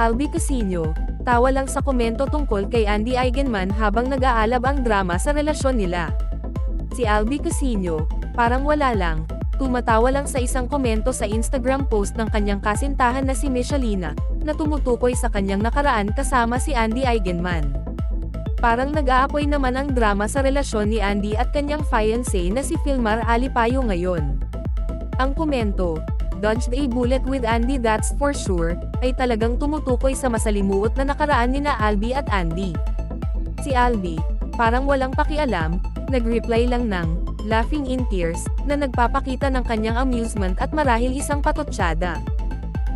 Albi Casino, tawa lang sa komento tungkol kay Andy Eigenman habang nag-aalab ang drama sa relasyon nila. Si Albi Casino, parang wala lang, tumatawa lang sa isang komento sa Instagram post ng kanyang kasintahan na si Michelina, na tumutukoy sa kanyang nakaraan kasama si Andy Eigenman. Parang nag-aapoy naman ang drama sa relasyon ni Andy at kanyang fiancé na si Filmar Alipayo ngayon. Ang komento, Dodged a bullet with Andy that's for sure, ay talagang tumutukoy sa masalimuot na nakaraan ni na Albi at Andy. Si Albi, parang walang pakialam, nag-reply lang ng, laughing in tears, na nagpapakita ng kanyang amusement at marahil isang patotsyada.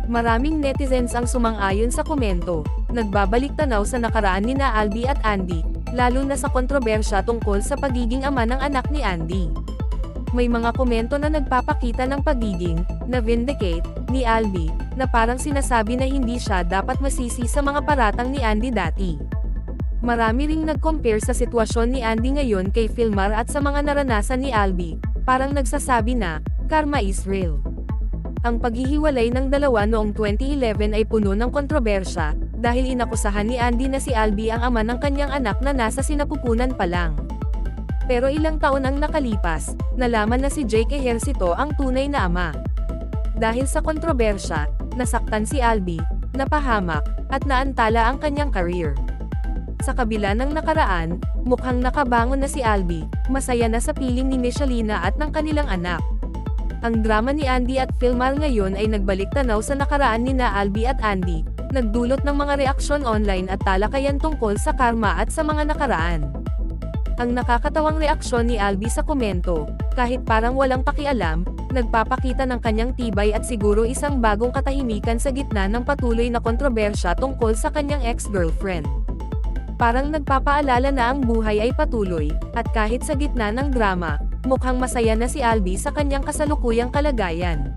Maraming netizens ang sumang-ayon sa komento, nagbabalik tanaw sa nakaraan ni na Albi at Andy, lalo na sa kontrobersya tungkol sa pagiging ama ng anak ni Andy. May mga komento na nagpapakita ng pagiging, na vindicate, ni Albi, na parang sinasabi na hindi siya dapat masisi sa mga paratang ni Andy dati. Marami ring nag-compare sa sitwasyon ni Andy ngayon kay Filmar at sa mga naranasan ni Albi, parang nagsasabi na, karma is real. Ang paghihiwalay ng dalawa noong 2011 ay puno ng kontrobersya, dahil inakusahan ni Andy na si Albi ang ama ng kanyang anak na nasa sinapupunan pa lang. Pero ilang taon ang nakalipas, nalaman na si Jake Ejercito ang tunay na ama. Dahil sa kontrobersya, nasaktan si Albi, napahamak, at naantala ang kanyang career. Sa kabila ng nakaraan, mukhang nakabangon na si Albi, masaya na sa piling ni Michelina at ng kanilang anak. Ang drama ni Andy at Filmar ngayon ay nagbalik tanaw sa nakaraan ni na Albi at Andy, nagdulot ng mga reaksyon online at talakayan tungkol sa karma at sa mga nakaraan. Ang nakakatawang reaksyon ni Albi sa komento, kahit parang walang pakialam, nagpapakita ng kanyang tibay at siguro isang bagong katahimikan sa gitna ng patuloy na kontrobersya tungkol sa kanyang ex-girlfriend. Parang nagpapaalala na ang buhay ay patuloy, at kahit sa gitna ng drama, mukhang masaya na si Albi sa kanyang kasalukuyang kalagayan.